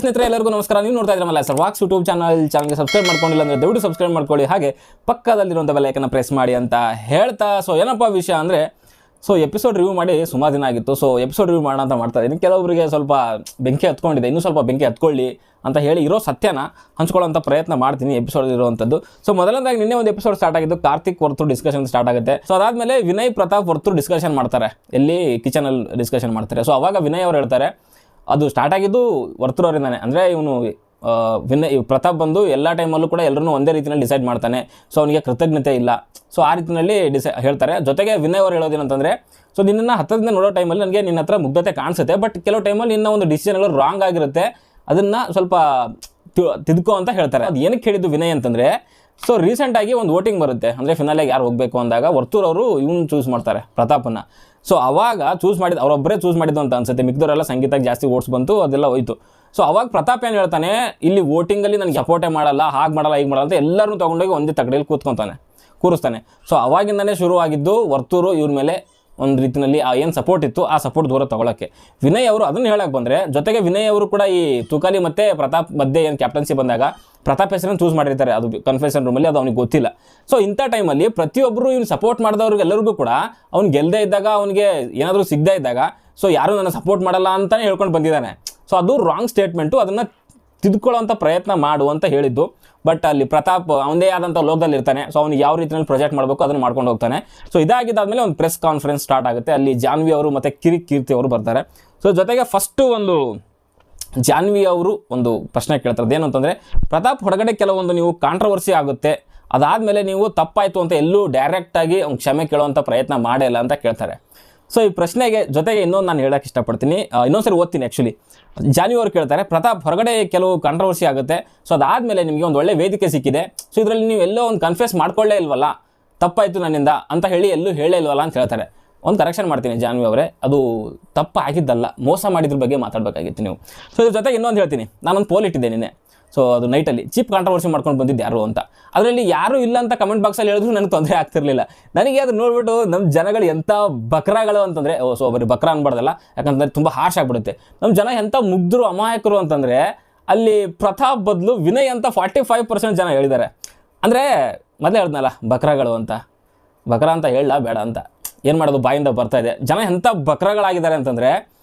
ಸ್ನೇಹಿತರೆ, ಎಲ್ಲರಿಗೂ ನಮಸ್ಕಾರ. ನೀವು ನೋಡ್ತಾ ಇದ್ರಲ್ಲ ಸರ್ ವಾಕ್ಸ್ ಯೂಟ್ಯೂಬ್ ಚಾನಲ್ ಚಾನಲ್ಗೆ ಸಬ್ಸ್ಕ್ರೈಬ್ ಮಾಡ್ಕೊಂಡಿಲ್ಲ ಅಂದರೆ ದಯವಿಟ್ಟು ಸಬ್ಸ್ಕ್ರೈಬ್ ಮಾಡ್ಕೊಳ್ಳಿ. ಹಾಗೆ ಪಕ್ಕದಲ್ಲಿರುವಂಥ ಬೆಲೈಕನ್ನು ಪ್ರೆಸ್ ಮಾಡಿ ಅಂತ ಹೇಳ್ತಾ. ಸೊ ಏನಪ್ಪ ವಿಷಯ ಅಂದರೆ ಸೊ ಎಪಿಸೋಡ್ ರಿವ್ಯೂ ಮಾಡಿ ಸುಮಾರು ದಿನ ಆಗಿತ್ತು. ಸೊ ಎಪಿಸೋಡ್ ರಿವ್ಯೂ ಮಾಡೋಣ ಅಂತ ಮಾಡ್ತಾರೆ ಇನ್ನು ಕೆಲವರಿಗೆ ಸ್ವಲ್ಪ ಬೆಂಕಿ ಹತ್ಕೊಂಡಿದೆ. ಇನ್ನೂ ಸ್ವಲ್ಪ ಬೆಂಕಿ ಹತ್ಕೊಳ್ಳಿ ಅಂತ ಹೇಳಿ ಇರೋ ಸತ್ಯನ ಹಂಚ್ಕೊಳ್ಳೋಂಥ ಪ್ರಯತ್ನ ಮಾಡ್ತೀನಿ ಎಪಿಸೋಡ್ ಇರುವಂಥದ್ದು ಸೊ ಮೊದಲನೇದಾಗಿ ನಿನ್ನೆ ಒಂದು ಎಪಿಸೋಡ್ ಸ್ಟಾರ್ಟ್ ಆಗಿದ್ದು ಕಾರ್ತಿಕ್ ಹೊರತು ಡಿಸ್ಕಷನ್ ಸ್ಟಾರ್ಟ್ ಆಗುತ್ತೆ. ಸೊ ಅದಾದಮೇಲೆ ವಿನಯ್ ಪ್ರತಾಪ್ ಹೊರತು ಡಿಸ್ಕಷನ್ ಮಾಡ್ತಾರೆ. ಎಲ್ಲಿ ಕಿಚನಲ್ಲಿ ಡಿಸ್ಕಷನ್ ಮಾಡ್ತಾರೆ. ಸೊ ಅವಾಗ ವಿನಯ್ ಅವ್ರು ಹೇಳ್ತಾರೆ ಅದು ಸ್ಟಾರ್ಟ್ ಆಗಿದ್ದು ವರ್ತೂರವರಿಂದಾನೆ. ಅಂದರೆ ಇವನು ಇವ್ ಪ್ರತಾಪ್ ಬಂದು ಎಲ್ಲ ಟೈಮಲ್ಲೂ ಕೂಡ ಎಲ್ಲರೂ ಒಂದೇ ರೀತಿಯಲ್ಲಿ ಡಿಸೈಡ್ ಮಾಡ್ತಾನೆ. ಸೊ ಅವನಿಗೆ ಕೃತಜ್ಞತೆ ಇಲ್ಲ. ಸೊ ಆ ರೀತಿಯಲ್ಲಿ ಡಿಸೈ ಹೇಳ್ತಾರೆ. ಜೊತೆಗೆ ವಿನಯ್ ಅವರು ಹೇಳೋದೇನಂತಂದರೆ ಸೊ ನಿನ್ನನ್ನು ಹತ್ತದಿಂದ ನೋಡೋ ಟೈಮಲ್ಲಿ ನನಗೆ ನಿನ್ನ ಹತ್ರ ಮುಗ್ಧತೆ ಕಾಣಿಸುತ್ತೆ. ಬಟ್ ಕೆಲವು ಟೈಮಲ್ಲಿ ನಿನ್ನ ಒಂದು ಡಿಸಿಷನ್ಗಳು ರಾಂಗ್ ಆಗಿರುತ್ತೆ. ಅದನ್ನು ಸ್ವಲ್ಪ ತಿದ್ಕೋ ಅಂತ ಹೇಳ್ತಾರೆ. ಅದು ಏನಕ್ಕೆ ಹೇಳಿದ್ದು ವಿನಯ್ ಅಂತಂದರೆ ಸೊ ರೀಸೆಂಟಾಗಿ ಒಂದು ವೋಟಿಂಗ್ ಬರುತ್ತೆ. ಅಂದರೆ ಫಿನಾಲೆಗೆ ಯಾರು ಹೋಗಬೇಕು ಅಂದಾಗ ವರ್ತೂರ್ ಅವರು ಇವ್ನು ಚೂಸ್ ಮಾಡ್ತಾರೆ ಪ್ರತಾಪನ್ನ ಸೊ ಅವಾಗ ಚೂಸ್ ಮಾಡಿದ ಅವರೊಬ್ಬರೇ ಚೂಸ್ ಮಾಡಿದ್ದು ಅಂತ ಅನ್ಸುತ್ತೆ. ಮಿಕ್ದವರೆಲ್ಲ ಸಂಗೀತಕ್ಕೆ ಜಾಸ್ತಿ ಓಟ್ಸ್ ಬಂತು, ಅದೆಲ್ಲ ಹೋಯ್ತು. ಸೊ ಅವಾಗ ಪ್ರತಾಪ್ ಏನು ಹೇಳ್ತಾನೆ, ಇಲ್ಲಿ ವೋಟಿಂಗಲ್ಲಿ ನನಗೆ ಸಪೋರ್ಟೇ ಮಾಡಲ್ಲ, ಹಾಗೆ ಮಾಡಲ್ಲ, ಹೀಗೆ ಮಾಡಲ್ಲ ಅಂತ ಎಲ್ಲರೂ ತೊಗೊಂಡೋಗಿ ಒಂದೇ ತಗಡಿಯಲ್ಲಿ ಕೂತ್ಕೊತಾನೆ, ಕೂರಿಸ್ತಾನೆ. ಸೊ ಅವಾಗಿಂದನೇ ಶುರುವಾಗಿದ್ದು ವರ್ತೂರು ಇವ್ರ ಮೇಲೆ ಒಂದು ರೀತಿಯಲ್ಲಿ ಆ ಏನು ಸಪೋರ್ಟ್ ಇತ್ತು, ಆ ಸಪೋರ್ಟ್ ದೂರ ತಗೊಳ್ಳೋಕ್ಕೆ ವಿನಯ್ ಅವರು ಅದನ್ನು ಹೇಳಕ್ಕೆ ಬಂದರೆ, ಜೊತೆಗೆ ವಿನಯ್ ಅವರು ಕೂಡ ಈ ತುಕಾಲಿ ಮತ್ತು ಪ್ರತಾಪ್ ಮಧ್ಯೆ ಏನು ಕ್ಯಾಪ್ಟನ್ಸಿ ಬಂದಾಗ ಪ್ರತಾಪ್ ಹೆಸರನ್ನು ಚೂಸ್ ಮಾಡಿರ್ತಾರೆ. ಅದು ಕನ್ಫೆಷನ್ ರೂಮಲ್ಲಿ ಅದು ಅವ್ನಿಗೆ ಗೊತ್ತಿಲ್ಲ. ಸೊ ಇಂಥ ಟೈಮಲ್ಲಿ ಪ್ರತಿಯೊಬ್ಬರು ಇವ್ನು ಸಪೋರ್ಟ್ ಮಾಡಿದವ್ರಿಗೆಲ್ಲರಿಗೂ ಕೂಡ ಅವ್ನು ಗೆಲ್ಲದೆ ಇದ್ದಾಗ ಅವನಿಗೆ ಏನಾದರೂ ಸಿಗದೇ ಇದ್ದಾಗ ಸೊ ಯಾರು ನನ್ನ ಸಪೋರ್ಟ್ ಮಾಡಲ್ಲ ಅಂತಲೇ ಹೇಳ್ಕೊಂಡು ಬಂದಿದ್ದಾನೆ. ಸೊ ಅದು ರಾಂಗ್ ಸ್ಟೇಟ್ಮೆಂಟು ಅದನ್ನು ತಿದ್ಕೊಳ್ಳೋಂಥ ಪ್ರಯತ್ನ ಮಾಡು ಅಂತ ಹೇಳಿದ್ದು. ಬಟ್ ಅಲ್ಲಿ ಪ್ರತಾಪ್ ಅವನದೇ ಆದಂಥ ಲೋಕದಲ್ಲಿ ಇರ್ತಾನೆ. ಸೊ ಅವ್ನಿಗೆ ಯಾವ ರೀತಿಯಲ್ಲಿ ಪ್ರೊಜೆಕ್ಟ್ ಮಾಡಬೇಕು ಅದನ್ನು ಮಾಡ್ಕೊಂಡು ಹೋಗ್ತಾನೆ. ಸೊ ಇದಾಗಿದ್ದಾದಮೇಲೆ ಒಂದು ಪ್ರೆಸ್ ಕಾನ್ಫರೆನ್ಸ್ ಸ್ಟಾರ್ಟ್ ಆಗುತ್ತೆ. ಅಲ್ಲಿ ಜಾನ್ವಿ ಅವರು ಮತ್ತು ಕಿರಿ ಕೀರ್ತಿ ಅವರು ಬರ್ತಾರೆ. ಸೊ ಜೊತೆಗೆ ಫಸ್ಟು ಒಂದು ಜಾನ್ವಿ ಅವರು ಒಂದು ಪ್ರಶ್ನೆ ಕೇಳ್ತಾರೆ. ಏನು ಅಂತಂದರೆ ಪ್ರತಾಪ್ ಹೊರಗಡೆ ಕೆಲವೊಂದು ನೀವು ಕಾಂಟ್ರವರ್ಸಿ ಆಗುತ್ತೆ. ಅದಾದಮೇಲೆ ನೀವು ತಪ್ಪಾಯಿತು ಅಂತ ಎಲ್ಲೂ ಡೈರೆಕ್ಟಾಗಿ ಅವ್ನು ಕ್ಷಮೆ ಕೇಳುವಂಥ ಪ್ರಯತ್ನ ಮಾಡೇ ಇಲ್ಲ ಅಂತ ಕೇಳ್ತಾರೆ. ಸೊ ಈ ಪ್ರಶ್ನೆಗೆ ಜೊತೆಗೆ ಇನ್ನೊಂದು ನಾನು ಹೇಳಕ್ಕೆ ಇಷ್ಟಪಡ್ತೀನಿ. ಇನ್ನೊಂದ್ಸರಿ ಓದ್ತೀನಿ ಆ್ಯಕ್ಚುಲಿ ಜಾನ್ವಿ ಅವರು ಕೇಳ್ತಾರೆ, ಪ್ರತಾಪ್, ಹೊರಗಡೆ ಕೆಲವು ಕಾಂಟ್ರವರ್ಸಿ ಆಗುತ್ತೆ. ಸೊ ಅದಾದಮೇಲೆ ನಿಮಗೆ ಒಂದು ಒಳ್ಳೆ ವೇದಿಕೆ ಸಿಕ್ಕಿದೆ. ಸೊ ಇದರಲ್ಲಿ ನೀವು ಎಲ್ಲೋ ಒಂದು ಕನ್ಫ್ಯೂಸ್ ಮಾಡ್ಕೊಳ್ಳೇ ಇಲ್ವಲ್ಲ? ತಪ್ಪಾಯಿತು ನನ್ನಿಂದ ಅಂತ ಹೇಳಿ ಎಲ್ಲೂ ಹೇಳೇ ಇಲ್ವಲ್ಲ? ಅಂತ ಹೇಳ್ತಾರೆ ಒಂದು ಕರೆಕ್ಷನ್ ಮಾಡ್ತೀನಿ ಜಾನ್ವಿ ಅವರೇ. ಅದು ತಪ್ಪು ಆಗಿದ್ದಲ್ಲ ಮೋಸ ಮಾಡಿದ್ರ ಬಗ್ಗೆ ಮಾತಾಡಬೇಕಾಗಿತ್ತು ನೀವು. ಸೊ ಇದ್ರ ಜೊತೆಗೆ ಇನ್ನೊಂದು ಹೇಳ್ತೀನಿ. ನಾನೊಂದು ಪೋಲ್ ಇಟ್ಟಿದ್ದೆ ನಿನ್ನೆ. ಸೊ ಅದು ನೈಟಲ್ಲಿ ಚೀಪ್ ಕಾಂಟ್ರವರ್ಸಿ ಮಾಡ್ಕೊಂಡು ಬಂದಿದ್ದು ಯಾರು ಅಂತ. ಅದರಲ್ಲಿ ಯಾರು ಇಲ್ಲ ಅಂತ ಕಮೆಂಟ್ ಬಾಕ್ಸಲ್ಲಿ ಹೇಳಿದ್ರು ನನಗೆ ತೊಂದರೆ ಆಗ್ತಿರ್ಲಿಲ್ಲ. ನನಗೆ ಅದು ನೋಡ್ಬಿಟ್ಟು ನಮ್ಮ ಜನಗಳು ಎಂಥ ಬಕ್ರಾಗಳು ಅಂತಂದರೆ, ಓ, ಸೊ ಬರೀ ಬಕ್ರ ಅನ್ಬಾರ್ದಲ್ಲ, ಯಾಕಂತಂದರೆ ತುಂಬ ಹಾರ್ಶ್ ಆಗಿಬಿಡುತ್ತೆ. ನಮ್ಮ ಜನ ಎಂಥ ಮುಗ್ಧರು ಅಮಾಯಕರು ಅಂತಂದರೆ, ಅಲ್ಲಿ ಪ್ರತಾಪ್ ಬದಲು ವಿನಯ್ ಅಂತ ಫಾರ್ಟಿ ಫೈವ್ ಪರ್ಸೆಂಟ್ ಜನ ಹೇಳಿದ್ದಾರೆ. ಅಂದರೆ, ಮೊದಲೇ ಹೇಳ್ದನಲ್ಲ, ಬಕ್ರಗಳು ಅಂತ. ಬಕ್ರ ಅಂತ ಹೇಳಲ್ಲ ಬೇಡ ಅಂತ. ಏನು ಮಾಡೋದು, ಬಾಯಿಂದ ಬರ್ತಾ ಇದೆ. ಜನ ಎಂಥ ಬಕ್ರಗಳಾಗಿದ್ದಾರೆ ಅಂತಂದರೆ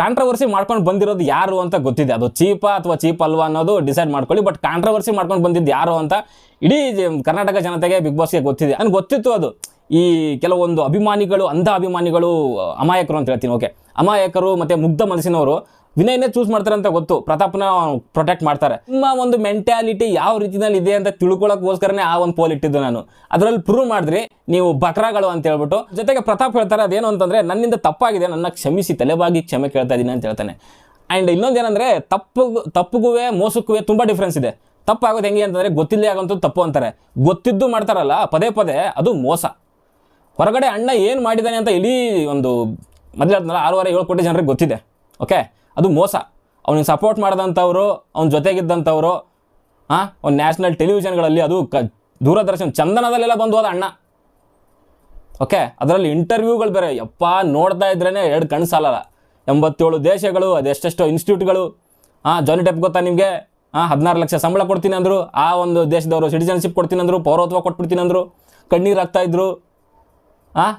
ಕಾಂಟ್ರವರ್ಸಿ ಮಾಡ್ಕೊಂಡು ಬಂದಿರೋದು ಯಾರು ಅಂತ ಗೊತ್ತಿದೆ. ಅದು ಚೀಪಾ ಅಥವಾ ಚೀಪ್ ಅಲ್ವಾ ಅನ್ನೋದು ಡಿಸೈಡ್ ಮಾಡ್ಕೊಳ್ಳಿ ಬಟ್ ಕಾಂಟ್ರವರ್ಸಿ ಮಾಡ್ಕೊಂಡು ಬಂದಿದ್ದು ಯಾರು ಅಂತ ಇಡೀ ಕರ್ನಾಟಕ ಜನತೆಗೆ ಬಿಗ್ ಬಾಸ್ಗೆ ಗೊತ್ತಿದೆ. ನನಗೆ ಗೊತ್ತಿತ್ತು ಅದು. ಈ ಕೆಲವೊಂದು ಅಭಿಮಾನಿಗಳು, ಅಂಧ ಅಭಿಮಾನಿಗಳು, ಅಮಾಯಕರು ಅಂತ ಹೇಳ್ತೀನಿ ಓಕೆ ಅಮಾಯಕರು ಮತ್ತು ಮುಗ್ಧ ಮನಸ್ಸಿನವರು ವಿನಯನೇ ಚೂಸ್ ಮಾಡ್ತಾರೆ ಅಂತ ಗೊತ್ತು. ಪ್ರತಾಪ್ನ ಪ್ರೊಟೆಕ್ಟ್ ಮಾಡ್ತಾರೆ. ನಿಮ್ಮ ಒಂದು ಮೆಂಟ್ಯಾಲಿಟಿ ಯಾವ ರೀತಿಯಲ್ಲಿ ಇದೆ ಅಂತ ತಿಳ್ಕೊಳಕ್ಕೋಸ್ಕರನೇ ಆ ಒಂದು ಪೋಲ್ ಇಟ್ಟಿದ್ದು ನಾನು. ಅದರಲ್ಲಿ ಪ್ರೂವ್ ಮಾಡಿದ್ರಿ, ನೀವು ಬಕ್ರಾಗಳು ಅಂತ ಹೇಳ್ಬಿಟ್ಟು. ಜೊತೆಗೆ ಪ್ರತಾಪ್ ಹೇಳ್ತಾರೆ ಅದೇನು ಅಂತಂದ್ರೆ, ನನ್ನಿಂದ ತಪ್ಪಾಗಿದೆ, ನನ್ನ ಕ್ಷಮಿಸಿ, ತಲೆಬಾಗಿ ಕ್ಷಮೆ ಕೇಳ್ತಾ ಇದ್ದೀನಿ ಅಂತ ಹೇಳ್ತಾನೆ. ಆ್ಯಂಡ್ ಇನ್ನೊಂದೇನಂದ್ರೆ, ತಪ್ಪು, ತಪ್ಪುಗುವೆ ಮೋಸಕ್ಕೂ ತುಂಬ ಡಿಫ್ರೆನ್ಸ್ ಇದೆ. ತಪ್ಪಾಗೋದು ಹೆಂಗೆ ಅಂತಂದರೆ, ಗೊತ್ತಿಲ್ಲದೆ ಆಗೋಂಥದ್ದು ತಪ್ಪು ಅಂತಾರೆ. ಗೊತ್ತಿದ್ದು ಮಾಡ್ತಾರಲ್ಲ, ಪದೇ ಪದೇ ಅದು ಮೋಸ. ಹೊರಗಡೆ ಅಣ್ಣ ಏನು ಮಾಡಿದ್ದಾನೆ ಅಂತ ಇಡೀ ಒಂದು ಮೊದಲೇ ಆರೂವರೆ ಏಳು ಕೋಟಿ ಜನರಿಗೆ ಗೊತ್ತಿದೆ. ಓಕೆ ಅದು ಮೋಸ. ಅವನಿಗೆ ಸಪೋರ್ಟ್ ಮಾಡಿದಂಥವ್ರು, ಅವ್ನ ಜೊತೆಗಿದ್ದಂಥವ್ರು ಹಾಂ ಒಂದು ನ್ಯಾಷನಲ್ ಟೆಲಿವಿಷನ್ಗಳಲ್ಲಿ ಅದು ಕ, ದೂರದರ್ಶನ ಚಂದನದಲ್ಲೆಲ್ಲ ಬಂದು ಹೋದ ಅಣ್ಣ. ಓಕೆ ಅದರಲ್ಲಿ ಇಂಟರ್ವ್ಯೂಗಳು ಬೇರೆ, ಯಪ್ಪ, ನೋಡ್ತಾ ಇದ್ರೇ ಎರಡು ಕಣ್ಣು ಸಾಲಲ್ಲ. ಎಂಬತ್ತೇಳು ದೇಶಗಳು, ಅದೆಷ್ಟೆಷ್ಟೋ ಇನ್ಸ್ಟಿಟ್ಯೂಟ್ಗಳು ಹಾಂ ಜಾನಿ ಟೆಪ್ ಗೊತ್ತಾ ನಿಮಗೆ? ಹಾಂ ಹದಿನಾರು ಲಕ್ಷ ಸಂಬಳ ಕೊಡ್ತೀನಿ ಅಂದರು, ಆ ಒಂದು ದೇಶದವರು ಸಿಟಿಜನ್ಶಿಪ್ ಕೊಡ್ತೀನಿ ಅಂದರು, ಪೌರತ್ವ ಕೊಟ್ಬಿಡ್ತೀನಿ ಅಂದರು, ಕಣ್ಣೀರು ಆಗ್ತಾಯಿದ್ರು ಹಾಂ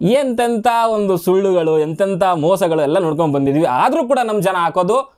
ಎಂತೆಂಥ ಒಂದು ಸುಳ್ಳುಗಳು ಎಂತೆಂಥ ಮೋಸಗಳು ಎಲ್ಲ ನೋಡ್ಕೊಂಡು ಬಂದಿದ್ವಿ. ಆದರೂ ಕೂಡ ನಮ್ಮ ಜನ ಹಾಕೋದು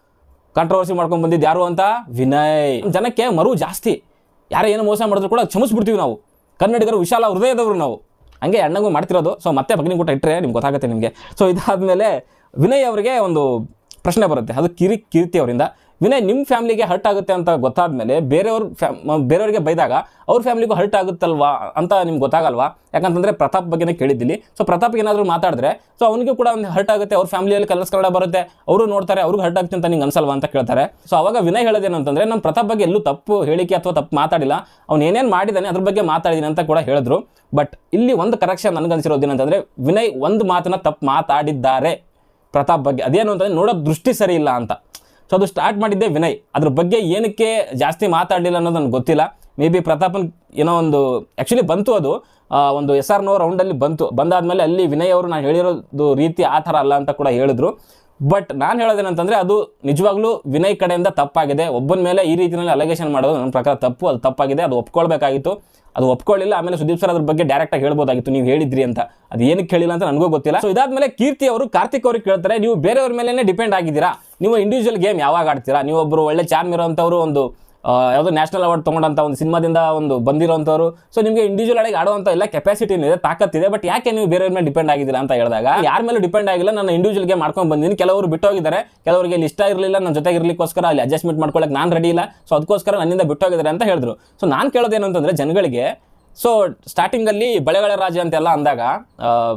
ಕಾಂಟ್ರವರ್ಸಿ ಮಾಡ್ಕೊಂಡು ಬಂದಿದ್ದು ಯಾರು ಅಂತ? ವಿನಯ್. ಜನಕ್ಕೆ ಮರು ಜಾಸ್ತಿ. ಯಾರೇ ಏನು ಮೋಸ ಮಾಡಿದ್ರು ಕೂಡ ಕ್ಷಮಿಸ್ಬಿಡ್ತೀವಿ ನಾವು. ಕನ್ನಡಿಗರು ವಿಶಾಲ ಹೃದಯದವರು ನಾವು. ಹಂಗೆ ಅಣ್ಣಂಗೂ ಮಾಡ್ತಿರೋದು. ಸೊ ಮತ್ತೆ ಬಗ್ನಿ ಕೂಟ ಇಟ್ಟರೆ ನಿಮ್ಗೆ ಗೊತ್ತಾಗುತ್ತೆ ನಿಮಗೆ. ಸೊ ಇದಾದಮೇಲೆ ವಿನಯ್ ಅವರಿಗೆ ಒಂದು ಪ್ರಶ್ನೆ ಬರುತ್ತೆ. ಅದು ಕಿರಿ ಕೀರ್ತಿ ಅವರಿಂದ. ವಿನಯ್ ನಿಮ್ಮ ಫ್ಯಾಮಿಲಿಗೆ ಹರ್ಟ್ ಆಗುತ್ತೆ ಅಂತ ಗೊತ್ತಾದ್ಮೇಲೆ ಬೇರೆಯವ್ರ ಫ್ಯಾಮ್ ಬೇರೆಯವ್ರಿಗೆ ಬೈದಾಗ ಅವ್ರ ಫ್ಯಾಮಿಲಿಗೂ ಹರ್ಟ್ ಆಗುತ್ತಲ್ವಾ ಅಂತ ನಿಮ್ಗೆ ಗೊತ್ತಾಗಲ್ವಾ? ಯಾಕಂತಂದರೆ ಪ್ರತಾಪ್ ಬಗ್ಗೆನೇ ಕೇಳಿದ್ದೀನಿ. ಸೊ ಪ್ರತಾಪ್ ಏನಾದರೂ ಮಾತಾಡಿದ್ರೆ ಸೊ ಅವನಿಗೂ ಕೂಡ ಒಂದು ಹರ್ಟ್ ಆಗುತ್ತೆ, ಅವ್ರ ಫ್ಯಾಮಿಲಿಯಲ್ಲಿ ಕಲರ್ಸ್ ಕನ್ನಡ ಬರುತ್ತೆ, ಅವರು ನೋಡ್ತಾರೆ, ಅವ್ರಿಗೆ ಹರ್ಟ್ ಆಗುತ್ತೆ ಅಂತ ನಿಂಗೆ ಅನ್ಸಲ್ವಾ ಅಂತ ಕೇಳ್ತಾರೆ. ಸೊ ಅವಾಗ ವಿನಯ್ ಹೇಳೋದೇನು ಅಂತಂದರೆ ನಮ್ಮ ಪ್ರತಾಪ್ ಬಗ್ಗೆ ಎಲ್ಲೂ ತಪ್ಪು ಹೇಳಿಕೆ ಅಥವಾ ತಪ್ಪು ಮಾತಾಡಿಲ್ಲ. ಅವ್ನು ಏನೇನು ಮಾಡಿದ್ದಾನೆ, ಅದ್ರ ಬಗ್ಗೆ ಮಾತಾಡಿದ್ದೀನಿ ಅಂತ ಕೂಡ ಹೇಳಿದ್ರು. ಬಟ್ ಇಲ್ಲಿ ಒಂದು ಕರೆಕ್ಷನ್ ನನಗನ್ಸಿರೋದೇನಂತಂದರೆ ವಿನಯ್ ಒಂದು ಮಾತನ್ನ ತಪ್ಪು ಮಾತಾಡಿದ್ದಾರೆ. ಪ್ರತಾಪ್ ಬಗ್ಗೆ ಅದೇನು ಅಂತಂದರೆ ನೋಡೋ ದೃಷ್ಟಿ ಸರಿ ಇಲ್ಲ ಅಂತ. ಸೊ, ಅದು ಸ್ಟಾರ್ಟ್ ಮಾಡಿದ್ದೆ ವಿನಯ್. ಅದ್ರ ಬಗ್ಗೆ ಏನಕ್ಕೆ ಜಾಸ್ತಿ ಮಾತಾಡಲಿಲ್ಲ ಅನ್ನೋದು ನನಗೆ ಗೊತ್ತಿಲ್ಲ. ಮೇ ಬಿ ಪ್ರತಾಪನ್ ಏನೋ ಒಂದು ಆ್ಯಕ್ಚುಲಿ ಬಂತು ಅದು. ಒಂದು ಎಸ್ ಆರ್ ನೋ ರೌಂಡಲ್ಲಿ ಬಂತು. ಬಂದಾದಮೇಲೆ ಅಲ್ಲಿ ವಿನಯ್ ಅವರು ನಾನು ಹೇಳಿರೋದು ರೀತಿ ಆ ಥರ ಅಲ್ಲ ಅಂತ ಕೂಡ ಹೇಳಿದ್ರು. ಬಟ್ ನಾನು ಹೇಳೋದೇನಂತಂದರೆ ಅದು ನಿಜವಾಗ್ಲೂ ವಿನಯ್ ಕಡೆಯಿಂದ ತಪ್ಪಾಗಿದೆ. ಒಬ್ಬನ ಮೇಲೆ ಈ ರೀತಿಯಲ್ಲಿ ಅಲಗೇಷನ್ ಮಾಡೋದು ನನ್ನ ಪ್ರಕಾರ ತಪ್ಪು. ಅದು ತಪ್ಪಾಗಿದೆ. ಅದು ಒಪ್ಕೊಳ್ಬೇಕಾಗಿತ್ತು. ಅದು ಒಪ್ಕೊಳ್ಳಿಲ್ಲ ಆಮೇಲೆ ಸುದೀಪ್ ಸರ್ ಅದ್ರ ಬಗ್ಗೆ ಡೈರೆಕ್ಟಾಗಿ ಹೇಳ್ಬೋದಾಗಿತ್ತು. ನೀವು ಹೇಳಿದ್ರಿ ಅಂತ. ಅದು ಏನಕ್ಕೆ ಹೇಳಿಲ್ಲ ಅಂತ ನನಗೂ ಗೊತ್ತಿಲ್ಲ. ಸೊ ಇದಾದ್ಮೇಲೆ ಕೀರ್ತಿ ಅವರು ಕಾರ್ತಿಕ್ ಅವ್ರಿಗೆ ಕೇಳ್ತಾರೆ, ನೀವು ಬೇರೆಯವ್ರ ಮೇಲೆ ಡಿಪೆಂಡ್ ಆಗಿದ್ದೀರಾ? ನೀವು ಇಂಡಿವಿಜುವಲ್ ಗೇಮ್ ಯಾವಾಗ ಆಡ್ತೀರಾ? ನೀವು ಒಬ್ಬರು ಒಳ್ಳೆ ಚಾರ್ಮ್ ಇರೋವಂಥವ್ರು ಒಂದು ಯಾವುದೋ ನ್ಯಾಷನಲ್ ಅವಾರ್ಡ್ ತೊಗೊಂಡಂಥ ಒಂದು ಸಿನಿಮಾದಿಂದ ಒಂದು ಬಂದಿರೋಂಥವ್ರು. ಸೊ ನಿಮಗೆ ಇಂಡಿವಿಜುವಲ್ ಆಗಿ ಆಡುವಂಥ ಎಲ್ಲ ಕೆಪಾಸಿಟಿ ಇದೆ ತಾಕತ್ತಿದೆ ಬಟ್ ಯಾಕೆ ನೀವು ಬೇರೆಯವ್ರ ಮೇಲೆ ಡಿಪೆಂಡ್ ಆಗಿದ್ದೀರಾ ಅಂತ ಹೇಳಿದಾಗ, ಯಾರ ಮೇಲೆ ಡಿಪೆಂಡ್ ಆಗಿಲ್ಲ ನಾನು ಇಂಡಿವಿಜುವಲ್ ಗೇಮ್ ಮಾಡ್ಕೊಂಡು ಬಂದಿದ್ದೀನಿ. ಕೆಲವರು ಬಿಟ್ಟೋಗಿದ್ದಾರೆ, ಕೆಲವರಿಗೆ ಇಲ್ಲಿ ಇಷ್ಟ ಇರಲಿಲ್ಲ, ನನ್ನ ಜೊತೆಗೆ ಇರಲಿಕ್ಕೋಸ್ಕರ ಅಲ್ಲಿ ಅಡ್ಜಸ್ಟ್ಮೆಂಟ್ ಮಾಡ್ಕೊಳ್ಳೋಕೆ ನಾನು ರೆಡಿ ಇಲ್ಲ. ಸೊ ಅದಕ್ಕೋಸ್ಕರ ನನ್ನಿಂದ ಬಿಟ್ಟೋಗಿದ್ದಾರೆ ಅಂತ ಹೇಳಿದ್ರು. ಸೊ ನಾನು ಕೇಳೋದೇನು ಅಂತಂದ್ರೆ ಜನಗಳಿಗೆ ಸೊ ಸ್ಟಾರ್ಟಿಂಗಲ್ಲಿ ಬಳೆಗಳ ರಾಜ ಅಂತೆಲ್ಲ ಅಂದಾಗ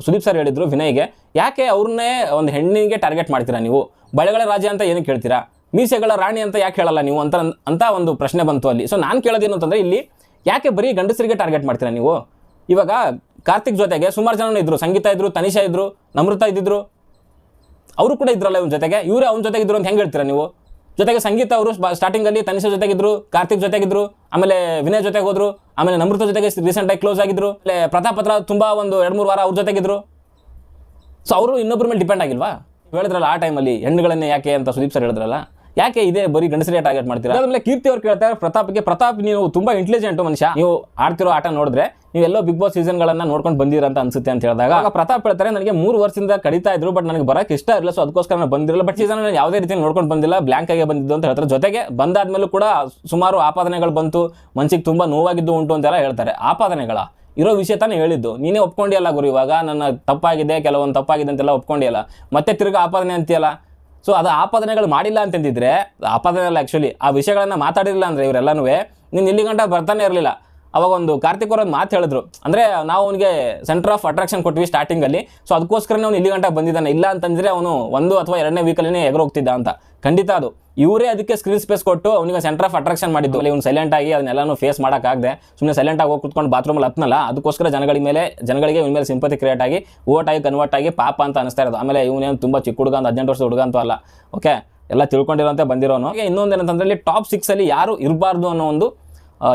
ಸುದೀಪ್ ಸರ್ ಹೇಳಿದ್ರು ವಿನಯ್ಗೆ, ಯಾಕೆ ಅವ್ರನ್ನೇ ಒಂದು ಹೆಣ್ಣಿಗೆ ಟಾರ್ಗೆಟ್ ಮಾಡ್ತೀರಾ ನೀವು? ಬಳೆಗಳ ರಾಜ ಅಂತ ಏನಕ್ಕೆ ಹೇಳ್ತೀರಾ ಮೀಸೆಗಳ ರಾಣಿ ಅಂತ ಯಾಕೆ ಹೇಳಲ್ಲ ನೀವು? ಅಂತ ಅಂತ ಒಂದು ಪ್ರಶ್ನೆ ಬಂತು ಅಲ್ಲಿ. ಸೊ ನಾನು ಕೇಳೋದೇನು ಅಂತಂದ್ರೆ ಇಲ್ಲಿ ಯಾಕೆ ಬರೀ ಗಂಡಸರಿಗೆ ಟಾರ್ಗೆಟ್ ಮಾಡ್ತೀರಾ ನೀವು? ಇವಾಗ ಕಾರ್ತಿಕ್ ಜೊತೆಗೆ ಸುಮಾರು ಜನ ಇದ್ದರು ಸಂಗೀತ ಇದ್ದರು ತನಿಷಾ ಇದ್ದರು ನಮೃತ ಇದ್ದಿದ್ರು. ಅವರು ಕೂಡ ಇದ್ರಲ್ಲ ಇವ್ನ ಜೊತೆಗೆ. ಇವರೇ ಅವ್ನ ಜೊತೆಗೆ ಇದ್ರು ಅಂತ ಹೆಂಗೆ ಹೇಳ್ತೀರಾ ನೀವು? ಜೊತೆಗೆ ಸಂಗೀತ ಅವರು ಸ್ಟಾರ್ಟಿಂಗಲ್ಲಿ ತನಿಷಾ ಜೊತೆಗಿದ್ರು ಕಾರ್ತಿಕ್ ಜೊತೆಗಿದ್ರು ಆಮೇಲೆ ವಿನಯ್ ಜೊತೆಗೆ ಹೋದ್ರು, ಆಮೇಲೆ ನಮೃತ ಜೊತೆಗೆ ರೀಸೆಂಟಾಗಿ ಕ್ಲೋಸ್ ಆಗಿದ್ರು, ಆಮೇಲೆ ಪ್ರತಾಪ್ ಹತ್ರ ತುಂಬ ಒಂದು ಎರಡು ಮೂರು ವಾರ ಅವ್ರ ಜೊತೆಗಿದ್ರು ಸೊ ಅವರು ಇನ್ನೊಬ್ಬರ ಮೇಲೆ ಡಿಪೆಂಡ್ ಆಗಿಲ್ವಾ? ಹೇಳಿದ್ರಲ್ಲ ಆ ಟೈಮಲ್ಲಿ ಹೆಣ್ಣುಗಳನ್ನೇ ಯಾಕೆ ಅಂತ ಸುದೀಪ್ ಸರ್ ಹೇಳಿದ್ರಲ್ಲ. ಯಾಕೆ ಇದೆ ಬರೀ ಗಂಡಸರೇ ಟಾರ್ಗೆಟ್ ಮಾಡ್ತೀರಾ? ಅದಾದ್ಮೇಲೆ ಕೀರ್ತಿ ಅವ್ರು ಕೇಳ್ತಾರೆ ಪ್ರತಾಪ್ಗೆ ಪ್ರತಾಪ್ ನೀವು ತುಂಬಾ ಇಂಟೆಲಿಜೆಂಟ್ ಮನುಷ್ಯ. ನೀವು ಆಡ್ತಿರೋ ಆಟ ನೋಡಿದ್ರೆ ನೀವೆಲ್ಲೋ ಬಿಗ್ ಬಾಸ್ ಸೀಸನ್ಗಳನ್ನ ನೋಡ್ಕೊಂಡು ಬಂದಿರ ಅಂತ ಅನ್ಸುತ್ತೆ ಅಂತ ಹೇಳಿದಾಗ ಆಗ ಪ್ರತಾಪ್ ಹೇಳ್ತಾರೆ ನನಗೆ ಮೂರು ವರ್ಷದಿಂದ ಕಡಿತಾ ಇದ್ರು ಬಟ್ ನನಗೆ ಬರಕ್ಕೆ ಇಷ್ಟ ಇರಲಿಲ್ಲ ಸೊ ಅದಕ್ಕೋಸ್ಕರ ನಾನು ಬಂದಿರಲ್ಲ ಬಟ್ ಸೀಸನ್ ನಾನು ಯಾವುದೇ ರೀತಿ ನೋಡ್ಕೊಂಡು ಬಂದಿಲ್ಲ ಬ್ಲ್ಯಾಂಕ್ ಆಗಿ ಬಂದಿದ್ದು ಅಂತ ಹೇಳ್ತಾರೆ. ಜೊತೆಗೆ ಬಂದಾದ್ಮೇಲೂ ಕೂಡ ಸುಮಾರು ಆಪಾದನೆಗಳು ಬಂತು ಮನ್ಸಿಗೆ ತುಂಬಾ ನೋವಾಗಿದ್ದು ಉಂಟು ಅಂತೆಲ್ಲ ಹೇಳ್ತಾರೆ. ಆಪಾದನೆಗಳ? ಇರೋ ವಿಷಯ ತಾನೇ ಹೇಳಿದ್ದು. ನೀನೇ ಒಪ್ಕೊಂಡಿಯಲ್ಲ ಗುರು ಇವಾಗ ನನ್ನ ತಪ್ಪಾಗಿದೆ ಕೆಲವೊಂದು ತಪ್ಪಾಗಿದೆ ಅಂತೆಲ್ಲ ಒಪ್ಕೊಂಡಿಯಲ್ಲ. ಮತ್ತೆ ತಿರ್ಗಾ ಆಪಾದನೆ ಅಂತೀಯಲ್ಲ? ಸೊ ಅದು ಆಪಾದನೆಗಳು ಮಾಡಿಲ್ಲ ಅಂತಂದಿದ್ರೆ ಆಪಾದನೆ ಅಲ್ಲ ಆ್ಯಕ್ಚುಲಿ ಆ ವಿಷಯಗಳನ್ನ ಮಾತಾಡಿರಲಿಲ್ಲ ಅಂದರೆ ಇವರೆಲ್ಲನೂ ನೀನು ಇಲ್ಲಿ ಗಂಟ ಬರ್ತಾನೆ ಇರಲಿಲ್ಲ. ಅವಾಗ ಒಂದು ಕಾರ್ತಿಕ್ ಅವ್ರ ಮಾತು ಹೇಳಿದ್ರು. ಅಂದರೆ ನಾವು ಅವನಿಗೆ ಸೆಂಟರ್ ಆಫ್ ಅಟ್ರಾಕ್ಷನ್ ಕೊಟ್ವಿ ಸ್ಟಾರ್ಟಿಂಗಲ್ಲಿ ಸೊ ಅದಕ್ಕೋಸ್ಕರನೇ ಅವ್ನು ಇಲ್ಲಿ ಗಂಟೆ ಬಂದಿದ್ದಾನೆ. ಇಲ್ಲ ಅಂತಂದರೆ ಅವನು ಒಂದು ಅಥವಾ ಎರಡನೇ ವೀಕಲ್ಲೇ ಎಗರೋಗ್ತಿದ್ದ ಅಂತ. ಖಂಡಿತ ಅದು. ಇವರೇ ಅದಕ್ಕೆ ಸ್ಕ್ರೀನ್ ಸ್ಪೇಸ್ ಕೊಟ್ಟು ಅವನಿಗೆ ಸೆಂಟರ್ ಆಫ್ ಅಟ್ರಾಕ್ಷನ್ ಮಾಡಿದ್ದು. ಅಲ್ಲಿ ಇವ್ನು ಸೈಲೆಂಟ್ ಆಗಿ ಅದನ್ನೆಲ್ಲನೂ ಫೇಸ್ ಮಾಡೋಕ್ಕಾಗದೆ ಸುಮ್ಮನೆ ಸೈಲೆಂಟ್ ಆಗಿ ಹೋಗಿ ಕುತ್ಕೊಂಡು ಬಾತ್ರೂಮಲ್ಲಿ ಹತ್ತನಲ್ಲ ಅದಕ್ಕೋಸ್ಕರ ಜನಗಳ ಮೇಲೆ, ಜನಗಳಿಗೆ ಇವ್ನ ಮೇಲೆ ಸಿಂಪತಿ ಕ್ರಿಯೇಟ್ ಆಗಿ ಓಟ್ ಆಗಿ ಕನ್ವರ್ಟ್ ಆಗಿ ಪಾಪ ಅಂತ ಅನಿಸ್ತಾ ಇರೋದು. ಆಮೇಲೆ ಇವನೇನು ತುಂಬ ಚಿಕ್ಕ ಹುಡುಗ ಅಂತ, ಹದಿನೆಂಟು ವರ್ಷದ ಹುಡುಗ ಅಂತೂ ಅಲ್ಲ. ಓಕೆ ಎಲ್ಲ ತಿಳ್ಕೊಂಡಿರೋಂತೆ, ಬಂದಿರೋನು. ಹಾಗೆ ಇನ್ನೊಂದು ಏನಂತಂದ್ರೆ ಇಲ್ಲಿ ಟಾಪ್ ಸಿಕ್ಸಲ್ಲಿ ಯಾರು ಇರಬಾರ್ದು ಅನ್ನೋ ಒಂದು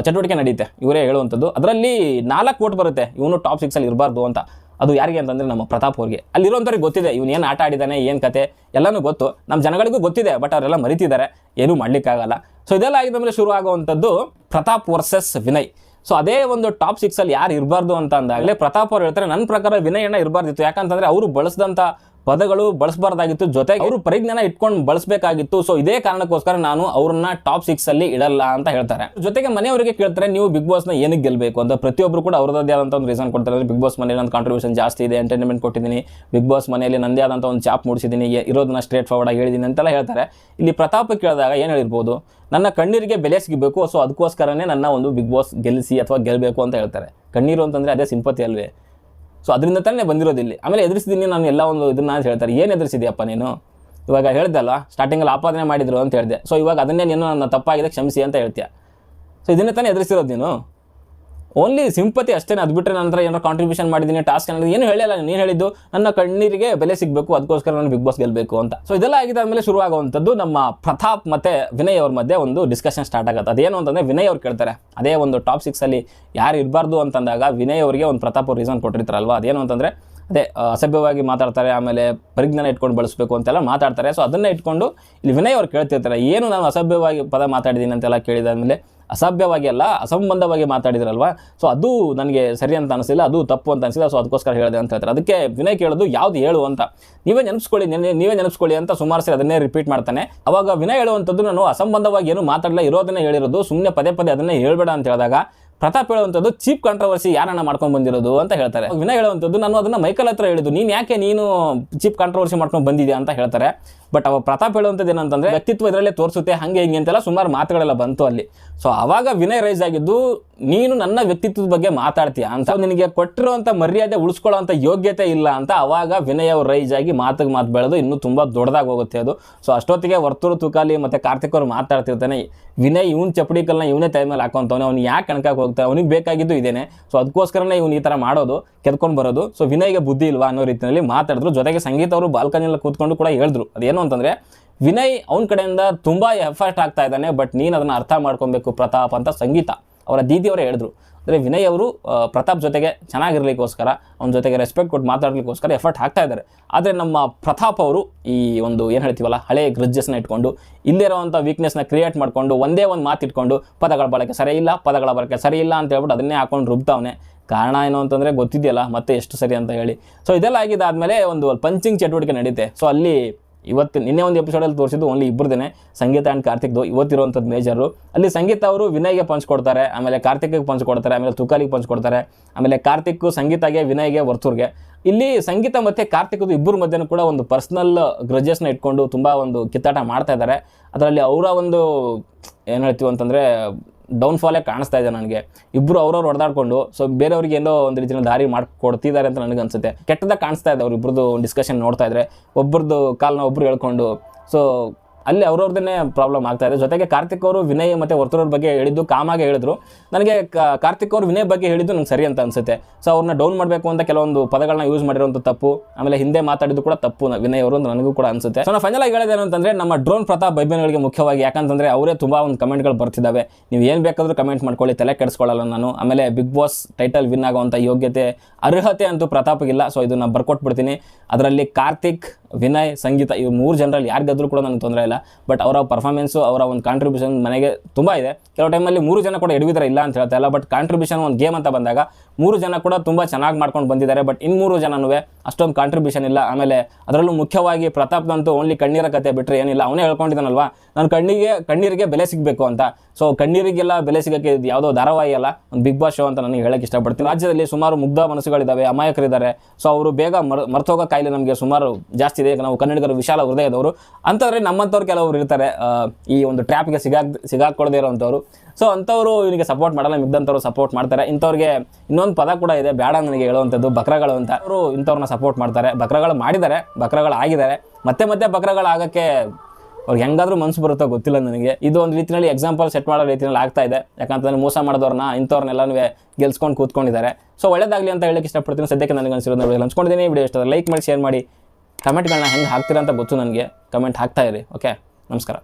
ಚಟುವಟಿಕೆ ನಡೆಯುತ್ತೆ. ಇವರೇ ಹೇಳುವಂಥದ್ದು. ಅದರಲ್ಲಿ ನಾಲ್ಕು ಓಟ್ ಬರುತ್ತೆ. ಇವನು ಟಾಪ್ ಸಿಕ್ಸಲ್ಲಿ ಇರಬಾರ್ದು ಅಂತ. ಅದು ಯಾರಿಗೆ ಅಂತಂದರೆ ನಮ್ಮ ಪ್ರತಾಪ್ ಅವ್ರಿಗೆ. ಅಲ್ಲಿರೋಂಥವ್ರಿಗೆ ಗೊತ್ತಿದೆ. ಇವನು ಏನು ಆಟ ಆಡಿದ್ದಾನೆ ಏನು ಕತೆ, ಎಲ್ಲನೂ ಗೊತ್ತು. ನಮ್ಮ ಜನಗಳಿಗೂ ಗೊತ್ತಿದೆ ಬಟ್ ಅವರೆಲ್ಲ ಮರಿತಿದ್ದಾರೆ. ಏನೂ ಮಾಡಲಿಕ್ಕಾಗಲ್ಲ ಸೊ ಇದೆಲ್ಲ ಆಗಿದ ಮೇಲೆ ಶುರು ಆಗುವಂಥದ್ದು ಪ್ರತಾಪ್ ವರ್ಸಸ್ ವಿನಯ್. ಸೊ ಅದೇ ಒಂದು ಟಾಪ್ ಸಿಕ್ಸಲ್ಲಿ ಯಾರು ಇರಬಾರ್ದು ಅಂತ ಅಂದಾಗಲೇ ಪ್ರತಾಪ್ ಅವ್ರು ಹೇಳ್ತಾರೆ ನನ್ನ ಪ್ರಕಾರ ವಿನಯಣ್ಣ ಇರಬಾರ್ದಿತ್ತು. ಯಾಕಂತಂದರೆ ಅವರು ಬಳಸಿದಂಥ ಪದಗಳು ಬಳಸಬಾರ್ದಾಗಿತ್ತು. ಜೊತೆಗೆ ಅವರು ಪರಿಜ್ಞಾನ ಇಟ್ಕೊಂಡು ಬಳಸಬೇಕಾಗಿತ್ತು. ಸೊ ಇದೇ ಕಾರಣಕ್ಕೋಸ್ಕರ ನಾನು ಅವ್ರನ್ನ ಟಾಪ್ ಸಿಕ್ಸ್ ಅಲ್ಲಿ ಇಡಲ್ಲ ಅಂತ ಹೇಳ್ತಾರೆ. ಜೊತೆಗೆ ಮನೆಯವರಿಗೆ ಕೇಳ್ತಾರೆ, ನೀವು ಬಿಗ್ ಬಾಸ್ನ ಏನಕ್ಕೆ ಗೆಲ್ಬೇಕು? ಅಂತ ಪ್ರತಿಯೊಬ್ಬರು ಕೂಡ ಅವ್ರದ್ದೇ ಆದಂತ ಒಂದು ರೀಸನ್ ಕೊಡ್ತಾರೆ. ಬಿಗ್ ಬಾಸ್ ಮನೆಯಲ್ಲಿ ನನ್ನ ಕಾಂಟ್ರಿಬ್ಯೂಷನ್ ಜಾಸ್ತಿ ಇದೆ ಎಂಟರ್ಟೈನ್ಮೆಂಟ್ ಕೊಟ್ಟಿದ್ದೀನಿ. ಬಿಗ್ ಬಾಸ್ ಮನೆಯಲ್ಲಿ ನಂದೇ ಆದಂತ ಒಂದು ಚಾಪ್ ಮೂಡಿಸಿದ್ದೀನಿ ಇರೋದನ್ನ ಸ್ಟ್ರೇಟ್ ಫಾರ್ವರ್ಡ್ ಆಗಿ ಹೇಳಿದ್ದೀನಿ ಅಂತೆಲ್ಲ ಹೇಳ್ತಾರೆ. ಇಲ್ಲಿ ಪ್ರತಾಪ ಕೇಳಿದಾಗ ಏನು ಹೇಳಿರ್ಬೋದು? ನನ್ನ ಕಣ್ಣೀರಿಗೆ ಬೆಲೆ ಸಿಗಬೇಕು ಸೊ ಅದಕ್ಕೋಸ್ಕರನೇ ನನ್ನ ಒಂದು ಬಿಗ್ ಬಾಸ್ ಗೆಲ್ಲಿಸಿ ಅಥವಾ ಗೆಲ್ಲಬೇಕು ಅಂತ ಹೇಳ್ತಾರೆ. ಕಣ್ಣೀರು ಅಂತಂದ್ರೆ ಅದೇ ಸಿಂಪತಿ ಅಲ್ವೇ? ಸೊ ಅದರಿಂದ ತಾನೇ ಬಂದಿರೋದು ಇಲ್ಲಿ. ಆಮೇಲೆ ಎದುರಿಸಿದ್ದೀನಿ ನಾನು ಎಲ್ಲ ಒಂದು ಇದನ್ನ ಅಂತ ಹೇಳ್ತಾರೆ. ಏನು ಎದುರಿಸಿದ್ಯಪ್ಪ ನೀನು? ಇವಾಗ ಹೇಳ್ದಲ್ಲ ಸ್ಟಾರ್ಟಿಂಗಲ್ಲಿ ಆಪಾದನೆ ಮಾಡಿದ್ರು ಅಂತ ಹೇಳಿದೆ. ಸೊ ಇವಾಗ ಅದನ್ನೇ ನೀನು ನನ್ನ ತಪ್ಪಾಗಿದೆ, ಕ್ಷಮಿಸಿ ಅಂತ ಹೇಳ್ತೀಯ? ಸೊ ಇದನ್ನೇ ತಾನೇ ಎದುರಿಸಿರೋದು ನೀನು? ಓನ್ಲಿ ಸಿಂಪತಿ ಅಷ್ಟೇ ಅದು ಬಿಟ್ಟರೆ ನಂತರ ಏನೋ ಕಾಂಟ್ರಿಬ್ಯೂಷನ್ ಮಾಡಿದ್ದೀನಿ ಟಾಸ್ಕ್ ಅನ್ನೋದು ಏನು ಹೇಳಿಲ್ಲ. ನೀನು ಹೇಳಿದ್ದು ನನ್ನ ಕಣ್ಣೀರಿಗೆ ಬೆಲೆ ಸಿಗಬೇಕು ಅದಕ್ಕೋಸ್ಕರ ನಾನು ಬಿಗ್ ಬಾಸ್ ಗೆಲ್ಲಬೇಕು ಅಂತ. ಸೊ ಇದೆಲ್ಲ ಆಗಿದೆ ಆದಮೇಲೆ ಶುರುವಾಗುವಂಥದ್ದು ನಮ್ಮ ಪ್ರತಾಪ್ ಮತ್ತೆ ವಿನಯ್ ಅವ್ರ ಮಧ್ಯೆ ಒಂದು ಡಿಸ್ಕಷನ್ ಸ್ಟಾರ್ಟ್ ಆಗುತ್ತೆ. ಅದೇನು ಅಂತಂದರೆ ವಿನಯ್ ಅವ್ರು ಕೇಳ್ತಾರೆ, ಅದೇ ಒಂದು ಟಾಪ್ ಸಿಕ್ಸಲ್ಲಿ ಯಾರು ಇರಬಾರ್ದು? ಅಂತಂದಾಗ ವಿನಯ್ ಅವರಿಗೆ ಒಂದು ಪ್ರತಾಪ್ ಅವ್ರು ರೀಸನ್ ಕೊಟ್ಟಿರ್ತಾರಲ್ವ? ಅದೇನು ಅಂತಂದರೆ, ಅದೇ ಅಸಭ್ಯವಾಗಿ ಮಾತಾಡ್ತಾರೆ, ಆಮೇಲೆ ಪರಿಜ್ಞಾನ ಇಟ್ಕೊಂಡು ಬಳಸಬೇಕು ಅಂತೆಲ್ಲ ಮಾತಾಡ್ತಾರೆ. ಸೊ ಅದನ್ನೇ ಇಟ್ಕೊಂಡು ಇಲ್ಲಿ ವಿನಯ್ ಅವ್ರು ಕೇಳ್ತಿರ್ತಾರೆ, ಏನು ನಾನು ಅಸಭ್ಯವಾಗಿ ಪದ ಮಾತಾಡಿದ್ದೀನಿ ಅಂತೆಲ್ಲ ಕೇಳಿದಾದ್ಮೇಲೆ ಅಸಭ್ಯವಾಗಿ ಅಲ್ಲ ಅಸಂಬಂಧವಾಗಿ ಮಾತಾಡಿದ್ರಲ್ವಾ? ಸೊ ಅದು ನನಗೆ ಸರಿ ಅಂತ ಅನಿಸಿಲ್ಲ, ಅದು ತಪ್ಪು ಅಂತ ಅನಿಸಿಲ್ಲ ಸೊ ಅದಕ್ಕೋಸ್ಕರ ಹೇಳಿದೆ ಅಂತ ಹೇಳ್ತಾರೆ. ಅದಕ್ಕೆ ವಿನಯ್ ಕೇಳೋದು ಯಾವ್ದು ಹೇಳು ಅಂತ. ನೀವೇ ನೆನಪಿಸ್ಕೊಳ್ಳಿ, ನೆನೆ- ನೀವೇ ನೆನಪಿಸ್ಕೊಳ್ಳಿ ಅಂತ ಸುಮಾರು ಸರಿ ಅದನ್ನೇ ರಿಪೀಟ್ ಮಾಡ್ತಾನೆ. ಅವಾಗ ವಿನಯ್ ಹೇಳುವಂಥದ್ದು ನಾನು ಅಸಂಬಂಧವಾಗಿ ಏನು ಮಾತಾಡಲ್ಲ ಇರೋದನ್ನೇ ಹೇಳಿರೋದು ಸುಮ್ಮನೆ ಪದೇ ಪದೇ ಅದನ್ನೇ ಹೇಳಬೇಡ ಅಂತ ಹೇಳಿದಾಗ ಪ್ರತಾಪ್ ಹೇಳುವಂಥದ್ದು, ಚೀಪ್ ಕಾಂಟ್ರವರ್ಸಿ ಯಾರನ್ನ ಮಾಡ್ಕೊಂಡು ಬಂದಿರೋದು ಅಂತ ಹೇಳ್ತಾರೆ. ವಿನಯ್ ಹೇಳುವಂಥದ್ದು, ನಾನು ಅದನ್ನು ಮೈಕಲ್ ಹತ್ರ ಹೇಳಿದ್ದು, ನೀನು ಯಾಕೆ ನೀನು ಚೀಪ್ ಕಾಂಟ್ರವರ್ಸಿ ಮಾಡ್ಕೊಂಡು ಬಂದಿದ್ಯಾ ಅಂತ ಹೇಳ್ತಾರೆ. ಬಟ್ ಅವ ಪ್ರತಾಪ್ ಹೇಳುವಂಥದ್ದು ಏನಂತಂದ್ರೆ, ವ್ಯಕ್ತಿತ್ವ ಇದರಲ್ಲೇ ತೋರಿಸುತ್ತೆ, ಹಂಗೆ ಹಿಂಗೆ ಅಂತೆಲ್ಲ ಸುಮಾರು ಮಾತುಗಳೆಲ್ಲ ಬಂತು ಅಲ್ಲಿ. ಸೊ ಅವಾಗ ವಿನಯ್ ರೈಸ್ ಆಗಿದ್ದು, ನೀನು ನನ್ನ ವ್ಯಕ್ತಿತ್ವದ ಬಗ್ಗೆ ಮಾತಾಡ್ತೀಯ ಅಂತ. ನಿನಗೆ ಕೊಟ್ಟಿರುವಂಥ ಮರ್ಯಾದೆ ಉಳಿಸ್ಕೊಳ್ಳೋಂಥ ಯೋಗ್ಯತೆ ಇಲ್ಲ ಅಂತ ಅವಾಗ ವಿನಯ್ ಅವ್ರು ರೈಸ್ ಆಗಿ ಮಾತಿಗೆ ಮಾತು ಬೆಳೆದು ಇನ್ನೂ ತುಂಬ ದೊಡ್ಡದಾಗಿ ಹೋಗುತ್ತೆ ಅದು. ಸೊ ಅಷ್ಟೊತ್ತಿಗೆ ವರ್ತೂರು ತುಕಾಲಿ ಮತ್ತೆ ಕಾರ್ತಿಕ್ ಅವರು ಮಾತಾಡ್ತಿರ್ತಾನೆ, ವಿನಯ್ ಇವನ್ ಚಪ್ಪಡಿಕಲ್ನ ಇವನೇ ತೈ ಮೇಲೆ ಹಾಕೊಂತವನೆ, ಅವ್ನು ಯಾಕೆ ಕಣಕಕ್ಕೆ ಹೋಗ್ತಾನೆ, ಅವನಿಗೆ ಬೇಕಾಗಿದ್ದು ಇದೇನೆ. ಸೊ ಅದಕ್ಕೋಸ್ಕರನೇ ಇವನು ಈ ತರ ಮಾಡೋದು, ಕೆದ್ಕೊಂಡು ಬರೋದು. ಸೊ ವಿನಯ್ಗೆ ಬುದ್ಧಿ ಇಲ್ವಾ ಅನ್ನೋ ರೀತಿಯಲ್ಲಿ ಮಾತಾಡಿದ್ರು. ಜೊತೆಗೆ ಸಂಗೀತ ಅವರು ಬಾಲ್ಕನಿಯಲ್ಲಿ ಕೂತ್ಕೊಂಡು ಕೂಡ ಹೇಳಿದ್ರು, ಅದೇನು ಅಂತಂದ್ರೆ, ವಿನಯ್ ಅವನ ಕಡೆಯಿಂದ ತುಂಬ ಎಫರ್ಟ್ ಆಗ್ತಾ ಇದ್ದಾನೆ ಬಟ್ ನೀನು ಅದನ್ನು ಅರ್ಥ ಮಾಡ್ಕೊಬೇಕು ಪ್ರತಾಪ್ ಅಂತ ಸಂಗೀತ ಅವರ ದೀದಿಯವರೇ ಹೇಳಿದ್ರು. ಅಂದರೆ ವಿನಯ್ ಅವರು ಪ್ರತಾಪ್ ಜೊತೆಗೆ ಚೆನ್ನಾಗಿರ್ಲಿಕ್ಕೋಸ್ಕರ, ಅವನ ಜೊತೆಗೆ ರೆಸ್ಪೆಕ್ಟ್ ಕೊಟ್ಟು ಮಾತಾಡ್ಲಿಕ್ಕೋಸ್ಕರ ಎಫರ್ಟ್ ಹಾಕ್ತಾ ಇದ್ದಾರೆ. ಆದರೆ ನಮ್ಮ ಪ್ರತಾಪ್ ಅವರು ಈ ಒಂದು ಏನು ಹೇಳ್ತೀವಲ್ಲ, ಹಳೆ ಗ್ರಜ್ಜಸ್ನ ಇಟ್ಕೊಂಡು ಇಲ್ಲಿರೋವಂಥ ವೀಕ್ನೆಸ್ನ ಕ್ರಿಯೇಟ್ ಮಾಡಿಕೊಂಡು, ಒಂದೇ ಒಂದು ಮಾತು ಇಟ್ಕೊಂಡು ಪದಗಳ ಬಳಕೆ ಸರಿ ಇಲ್ಲ, ಪದಗಳ ಬಳಕೆ ಸರಿ ಇಲ್ಲ ಅಂತ ಹೇಳ್ಬಿಟ್ಟು ಅದನ್ನೇ ಹಾಕೊಂಡು ರುಬ್ತಾವನೆ ಕಾರಣ ಏನು ಅಂತಂದರೆ ಗೊತ್ತಿದೆಯಲ್ಲ, ಮತ್ತೆ ಎಷ್ಟು ಸರಿ ಅಂತ ಹೇಳಿ. ಸೊ ಇದೆಲ್ಲ ಆಗಿದ್ದಾದಮೇಲೆ ಒಂದು ಪಂಚಿಂಗ್ ಚಟುವಟಿಕೆ ನಡೀತೆ. ಸೊ ಅಲ್ಲಿ ಇವತ್ತು ನಿನ್ನೆ ಒಂದು ಎಪಿಸೋಡಲ್ಲಿ ತೋರಿಸಿದ್ದು ಓನ್ಲಿ ಇಬ್ಬರದೇ ಸಂಗೀತ ಆ್ಯಂಡ್ ಕಾರ್ತಿಕ್ದು. ಇವತ್ತಿರುವಂಥದ್ದು ಮೇಜರು ಅಲ್ಲಿ ಸಂಗೀತ ಅವರು ವಿನಯ್ಗೆ ಪಂಚ್ ಕೊಡ್ತಾರೆ, ಆಮೇಲೆ ಕಾರ್ತಿಕ್ಗೆ ಪಂಚ್ ಕೊಡ್ತಾರೆ, ಆಮೇಲೆ ತುಕಾಲಿಗೆ ಪಂಚ್ ಕೊಡ್ತಾರೆ, ಆಮೇಲೆ ಕಾರ್ತಿಕ್ ಸಂಗೀತಗೆ, ವಿನಯ್ಗೆ, ವರ್ತೂರ್ಗೆ. ಇಲ್ಲಿ ಸಂಗೀತ ಮತ್ತು ಕಾರ್ತಿಕ್ದು ಇಬ್ಬರ ಮಧ್ಯನೂ ಕೂಡ ಒಂದು ಪರ್ಸ್ನಲ್ ಗ್ರಜಸ್ನ ಇಟ್ಕೊಂಡು ತುಂಬ ಒಂದು ಕಿತ್ತಾಟ ಮಾಡ್ತಾ ಇದ್ದಾರೆ. ಅದರಲ್ಲಿ ಅವರ ಒಂದು, ಏನು ಹೇಳ್ತೀವಿ ಅಂತಂದರೆ ಡೌನ್ಫಾಲೇ ಕಾಣಿಸ್ತಾ ಇದೆ ನನಗೆ. ಇಬ್ಬರು ಅವ್ರವ್ರು ಹೊಡೆದಾಡ್ಕೊಂಡು ಸೊ ಬೇರೆಯವ್ರಿಗೆ ಏನೋ ಒಂದು ರೀತಿಯ ದಾರಿ ಮಾಡ್ಕೊಡ್ತಿದ್ದಾರೆ ಅಂತ ನನಗೆ ಅನಿಸುತ್ತೆ. ಕೆಟ್ಟದಾಗ ಕಾಣಿಸ್ತಾ ಇದೆ ಅವ್ರಿಬ್ರದ್ದು ಡಿಸ್ಕಷನ್ ನೋಡ್ತಾ ಇದ್ದರೆ ಒಬ್ಬರದ್ದು ಕಾಲನ್ನ ಒಬ್ರು ಹೇಳ್ಕೊಂಡು ಸೊ ಅಲ್ಲಿ ಅವ್ರವ್ರದ್ದೇ ಪ್ರಾಬ್ಲಮ್ ಆಗ್ತಾ ಇದೆ. ಜೊತೆಗೆ ಕಾರ್ತಿಕ್ ಅವರು ವಿನಯ್ ಮತ್ತು ವರ್ತೂರವ್ರ ಬಗ್ಗೆ ಹೇಳಿದ್ದು ಕಾಮಾಗೆ ಹೇಳಿದ್ರು. ನನಗೆ ಕಾರ್ತಿಕ್ ಅವರು ವಿನಯ್ ಬಗ್ಗೆ ಹೇಳಿದ್ದು ನಂಗೆ ಸರಿ ಅಂತ ಅನ್ಸುತ್ತೆ. ಸೊ ಅವ್ರನ್ನ ಡೌನ್ ಮಾಡಬೇಕು ಅಂತ ಕೆಲವೊಂದು ಪದಗಳನ್ನ ಯೂಸ್ ಮಾಡಿರೋಂಥ ತಪ್ಪು, ಆಮೇಲೆ ಹಿಂದೆ ಮಾತಾಡಿದ್ದು ಕೂಡ ತಪ್ಪು ವಿನಯ್ ಅವರು ನನಗೂ ಕೂಡ ಅನ್ಸುತ್ತೆ. ಸೊ ನಾನು ಫೈನಲ್ ಆಗಿ ಅಂತಂದ್ರೆ, ನಮ್ಮ ಡ್ರೋನ್ ಪ್ರತಾಪ್ ಬೈಬನ್ಗಳಿಗೆ ಮುಖ್ಯವಾಗಿ ಯಾಕಂತಂದ್ರೆ ಅವರೇ ತುಂಬಾ ಒಂದು ಕಮೆಂಟ್ಗಳು ಬರ್ತಿದ್ದಾವೆ ನೀವು ಏನು ಬೇಕಾದರೂ ಕಮೆಂಟ್ ಮಾಡ್ಕೊಳ್ಳಿ, ತಲೆ ಕೆಡಿಸ್ಕೊಳ್ಳಲ್ಲ ನಾನು. ಆಮೇಲೆ ಬಿಗ್ ಬಾಸ್ ಟೈಟಲ್ ವಿನ್ ಆಗುವಂಥ ಯೋಗ್ಯತೆ, ಅರ್ಹತೆ ಅಂತೂ ಪ್ರತಾಪ್ಗಿಲ್ಲ ಸೊ ಇದನ್ನ ಬರ್ಕೊಟ್ಬಿಡ್ತೀನಿ. ಅದರಲ್ಲಿ ಕಾರ್ತಿಕ್ ವಿನಯ್, ಸಂಗೀತ ಇವು ಮೂರು ಜನರಲ್ಲಿ ಯಾರಿಗಾದ್ರೂ ಕೂಡ ನನಗೆ ತೊಂದರೆ ಇಲ್ಲ. ಬಟ್ ಅವರ ಪರ್ಫಾರ್ಮೆನ್ಸು ಅವರ ಒಂದು ಕಾಂಟ್ರಿಬ್ಯೂಷನ್ ಮನೆಗೆ ತುಂಬ ಇದೆ. ಕೆಲವು ಟೈಮಲ್ಲಿ ಮೂರು ಜನ ಕೂಡ ಎಡವಿದ್ರೆ ಇಲ್ಲ ಅಂತ ಹೇಳ್ತಾ ಇಲ್ಲ. ಬಟ್ ಕಾಂಟ್ರಿಬ್ಯೂಷನ್ ಒಂದು ಗೇಮ್ ಅಂತ ಬಂದಾಗ ಮೂರು ಜನ ಕೂಡ ತುಂಬ ಚೆನ್ನಾಗಿ ಮಾಡ್ಕೊಂಡು ಬಂದಿದ್ದಾರೆ. ಬಟ್ ಇನ್ನು ಮೂರು ಜನನೂ ಅಷ್ಟೊಂದು ಕಾಂಟ್ರಿಬ್ಯೂಷನ್ ಇಲ್ಲ. ಆಮೇಲೆ ಅದರಲ್ಲೂ ಮುಖ್ಯವಾಗಿ ಪ್ರತಾಪ್ದಂತೂ ಓನ್ಲಿ ಕಣ್ಣೀರ ಕತೆ ಬಿಟ್ಟರೆ ಏನಿಲ್ಲ. ಅವನೇ ಹೇಳ್ಕೊಂಡಿದ್ದಾನಲ್ವಾ? ನಾನು ಕಣ್ಣಿಗೆ, ಕಣ್ಣೀರಿಗೆ ಬೆಲೆ ಸಿಗಬೇಕು ಅಂತ. ಸೊ ಕಣ್ಣೀರಿಗೆಲ್ಲ ಬೆಲೆ ಸಿಗೋಕ್ಕೆ ಇದು ಯಾವುದೋ ಧಾರಾವಾಹಿ ಅಲ್ಲ? ಒಂದು ಬಿಗ್ ಬಾಸ್ ಶೋ ಅಂತ ನನಗೆ ಹೇಳಕ್ಕೆ ಇಷ್ಟಪಡ್ತೀನಿ. ರಾಜ್ಯದಲ್ಲಿ ಸುಮಾರು ಮುಗ್ಧ ಮನಸ್ಸುಗಳಿದ್ದಾವೆ ಅಮಾಯಕರಿದ್ದಾರೆ. ಸೊ ಅವರು ಬೇಗ ಮರ್, ಮರ್ತೋಗೋ ಕಾಯಿಲೆ ನಮಗೆ ಸುಮಾರು ಜಾಸ್ತಿ ಇದೆ. ನಾವು ಕನ್ನಡಿಗರು ವಿಶಾಲ ಹೃದಯದವರು. ಅಂತಂದರೆ ನಮ್ಮಂಥವ್ರು ಕೆಲವರು ಇರ್ತಾರೆ. ಈ ಒಂದು ಟ್ರ್ಯಾಪ್ಗೆ ಸಿಗಾಕ್ ಸಿಗಾಕೊಳ್ಳದೆ ಇರೋವಂಥವ್ರು ಸೊ ಅಂಥವ್ರು ಇವನಿಗೆ ಸಪೋರ್ಟ್ ಮಾಡಲ್ಲ, ಮಿಗ್ದಂಥವ್ರು ಸಪೋರ್ಟ್ ಮಾಡ್ತಾರೆ. ಇಂಥವ್ರಿಗೆ ಇನ್ನೊಂದು ಪದ ಕೂಡ ಇದೆ ಬೇಡ ನನಗೆ ಹೇಳುವಂಥದ್ದು, ಬಕ್ರಗಳು ಅಂತ. ಅವರು ಇಂಥವ್ರನ್ನ ಸಪೋರ್ಟ್ ಮಾಡ್ತಾರೆ. ಬಕ್ರಗಳು ಮಾಡಿದ್ದಾರೆ, ಬಕ್ರಗಳು ಆಗಿದ್ದಾರೆ. ಮತ್ತೆ ಮತ್ತೆ ಬಕ್ರಗಳು ಆಗೋಕ್ಕೆ ಅವ್ರಿಗೆ ಹೆಂಗಾದ್ರೂ ಮನ್ಸು ಬರುತ್ತೋ ಗೊತ್ತಿಲ್ಲ ನನಗೆ. ಇದು ಒಂದು ರೀತಿಯಲ್ಲಿ ಎಕ್ಸಾಂಪಲ್ ಸೆಟ್ ಮಾಡೋ ರೀತಿಯಲ್ಲಿ ಆಗ್ತಾ ಇದೆ. ಯಾಕಂತಂದ್ರೆ ಮೋಸ ಮಾಡೋದವ್ರನ್ನ ಇಂಥವ್ರನ್ನೆಲ್ಲನೂ ಗೆಲ್ಸ್ಕೊಂಡು ಕೂತ್ಕೊಂಡಿದ್ದಾರೆ. ಸೊ ಒಳ್ಳೇದಾಗಲಿ ಅಂತ ಹೇಳಕ್ಕೆ ಇಷ್ಟಪಡ್ತೀನಿ. ಸದ್ಯಕ್ಕೆ ನನಗೆ ಅನಿಸಿರೋದು ಹಂಚ್ಕೊಂಡಿದ್ದೀನಿ ವಿಡಿಯೋ ಇಷ್ಟ ಲೈಕ್ ಮಾಡಿ ಶೇರ್ ಮಾಡಿ. ಕಮೆಂಟ್ಗಳನ್ನ ಹೆಂಗೆ ಹಾಕ್ತೀರಾ ಅಂತ ಗೊತ್ತು ನನಗೆ. ಕಮೆಂಟ್ ಹಾಕ್ತಾ ಇರಿ. ಓಕೆ ನಮಸ್ಕಾರ.